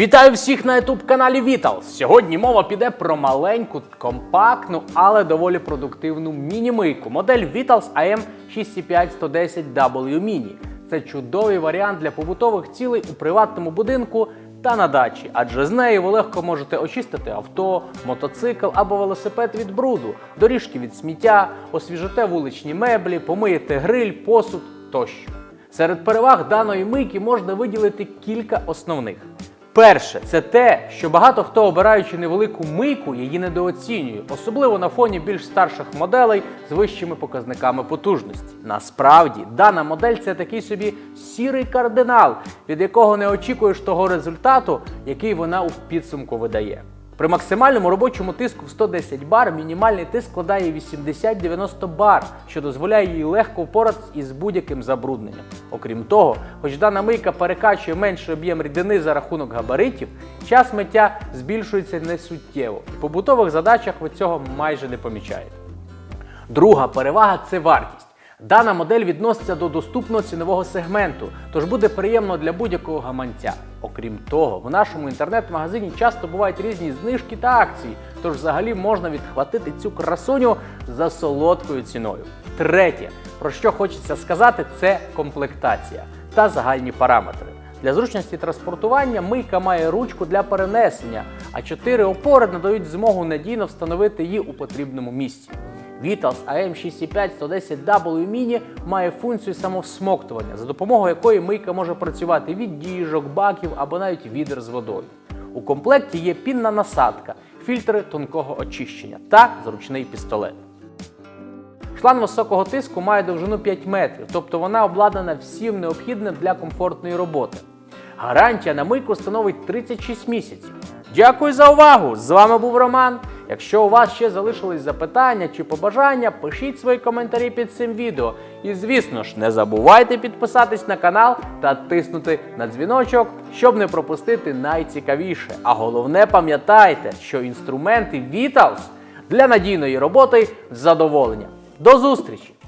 Вітаю всіх на youtube каналі Vitals. Сьогодні мова піде про маленьку, компактну, але доволі продуктивну міні-мийку. Модель Vitals AM65110W Mini. Це чудовий варіант для побутових цілей у приватному будинку та на дачі, адже з нею ви легко можете очистити авто, мотоцикл або велосипед від бруду, доріжки від сміття, освіжите вуличні меблі, помиєте гриль, посуд тощо. Серед переваг даної мийки можна виділити кілька основних. Перше, це те, що багато хто, обираючи невелику мийку, її недооцінює, особливо на фоні більш старших моделей з вищими показниками потужності. Насправді, дана модель це такий собі сірий кардинал, від якого не очікуєш того результату, який вона у підсумку видає. При максимальному робочому тиску в 110 бар мінімальний тиск складає 80-90 бар, що дозволяє їй легко впоратися із будь-яким забрудненням. Окрім того, хоч дана мийка перекачує менший об'єм рідини за рахунок габаритів, час миття збільшується несуттєво. В побутових задачах ви цього майже не помічаєте. Друга перевага це вартість. Дана модель відноситься до доступного цінового сегменту, тож буде приємно для будь-якого гаманця. Окрім того, в нашому інтернет-магазині часто бувають різні знижки та акції, тож взагалі можна відхватити цю красуню за солодкою ціною. Третє, про що хочеться сказати, це комплектація та загальні параметри. Для зручності транспортування мийка має ручку для перенесення, а чотири опори надають змогу надійно встановити її у потрібному місці. Vitals AM65110W Mini має функцію самовсмоктування, за допомогою якої мийка може працювати від діжок, баків або навіть відер з водою. У комплекті є пінна насадка, фільтри тонкого очищення та зручний пістолет. Шланг високого тиску має довжину 5 метрів, тобто вона обладнана всім необхідним для комфортної роботи. Гарантія на мийку становить 36 місяців. Дякую за увагу! З вами був Роман. Якщо у вас ще залишились запитання чи побажання, пишіть свої коментарі під цим відео. І звісно ж, не забувайте підписатись на канал та тиснути на дзвіночок, щоб не пропустити найцікавіше. А головне пам'ятайте, що інструменти Vitals для надійної роботи з задоволенням. До зустрічі!